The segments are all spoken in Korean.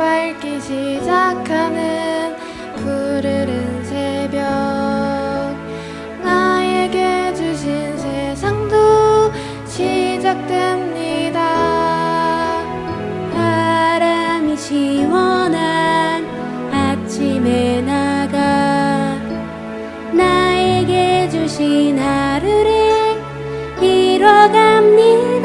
밝기 시작하는 푸르른 새벽 나에게 주신 세상도 시작됩니다 바람이 시원한 아침에 나가 나에게 주신 하루를 이뤄갑니다.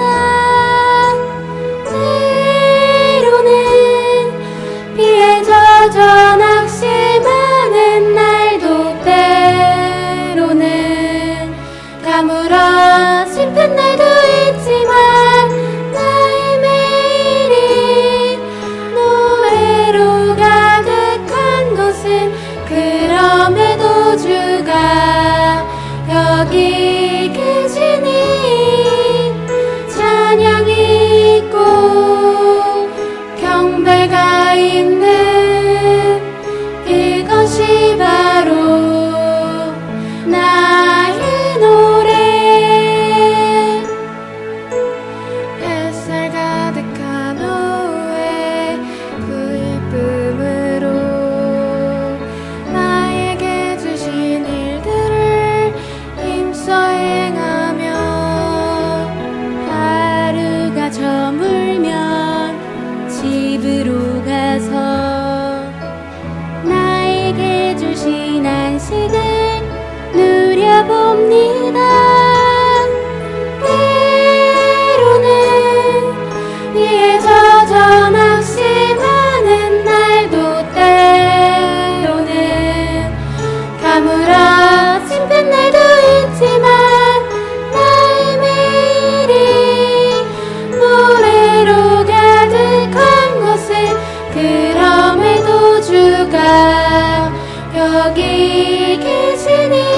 안식을 누려봅니다. 여기 계시니?